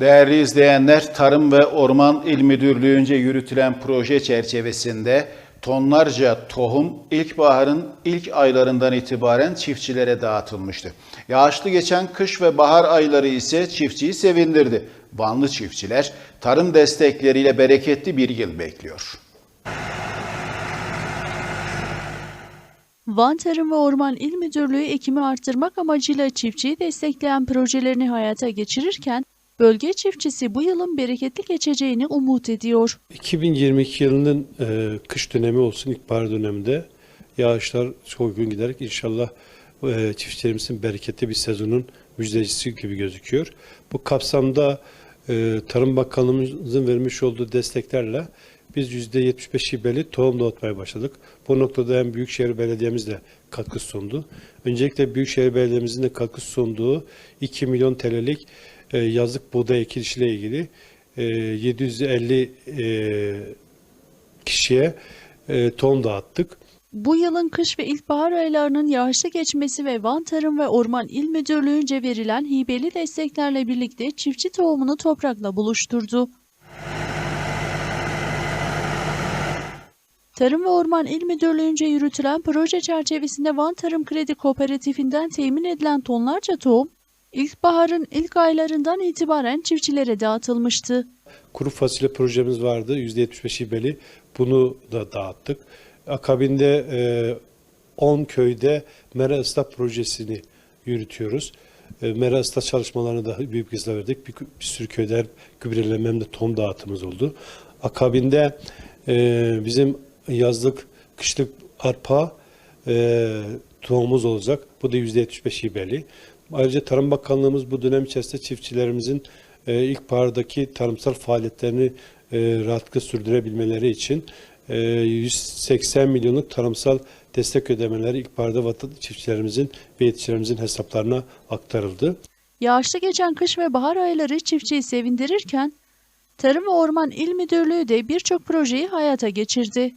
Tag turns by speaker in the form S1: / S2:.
S1: Değerli izleyenler, Tarım ve Orman İl Müdürlüğü'nce yürütülen proje çerçevesinde tonlarca tohum ilkbaharın ilk aylarından itibaren çiftçilere dağıtılmıştı. Yağışlı geçen kış ve bahar ayları ise çiftçiyi sevindirdi. Vanlı çiftçiler tarım destekleriyle bereketli bir yıl bekliyor.
S2: Van Tarım ve Orman İl Müdürlüğü ekimi arttırmak amacıyla çiftçiyi destekleyen projelerini hayata geçirirken, bölge çiftçisi bu yılın bereketli geçeceğini umut ediyor.
S3: 2022 yılının e, kış dönemi olsun ilkbahar döneminde yağışlar çok gün giderek inşallah e, çiftçilerimizin bereketli bir sezonun müjdecisi gibi gözüküyor. Bu kapsamda e, Tarım Bakanlığımızın vermiş olduğu desteklerle biz %75 hibeli tohum dağıtmaya başladık. Bu noktada hem Büyükşehir Belediye'miz de katkı sundu. Öncelikle Büyükşehir Belediye'mizin de katkı sunduğu 2 milyon TL'lik yazlık buğday ekilişiyle ilgili e, 750 e, kişiye e, tohum dağıttık.
S2: Bu yılın kış ve ilkbahar aylarının yağışlı geçmesi ve Van Tarım ve Orman İl Müdürlüğü'nce verilen hibeli desteklerle birlikte çiftçi tohumunu toprakla buluşturdu. Tarım ve Orman İl Müdürlüğü'nce yürütülen proje çerçevesinde Van Tarım Kredi Kooperatifinden temin edilen tonlarca tohum, ilkbaharın ilk aylarından itibaren çiftçilere dağıtılmıştı.
S3: Kuru fasulye projemiz vardı %75 hibeli. Bunu da dağıttık. Akabinde e, 10 köyde mera ıslah projesini yürütüyoruz. E, mera ıslah çalışmalarını da büyük hızla verdik. Bir, bir sürü köyde gübreleme hem de tohum dağıtımımız oldu. Akabinde e, bizim yazlık, kışlık arpa e, tohumumuz olacak. Bu da %75 hibeli. Ayrıca Tarım Bakanlığımız bu dönem içerisinde çiftçilerimizin e, ilkbahardaki tarımsal faaliyetlerini e, rahatlıkla sürdürebilmeleri için e, 180 milyonluk tarımsal destek ödemeleri ilkbaharda vatan çiftçilerimizin ve yetişçilerimizin hesaplarına aktarıldı.
S2: Yağışlı geçen kış ve bahar ayları çiftçiyi sevindirirken, Tarım ve Orman İl Müdürlüğü de birçok projeyi hayata geçirdi.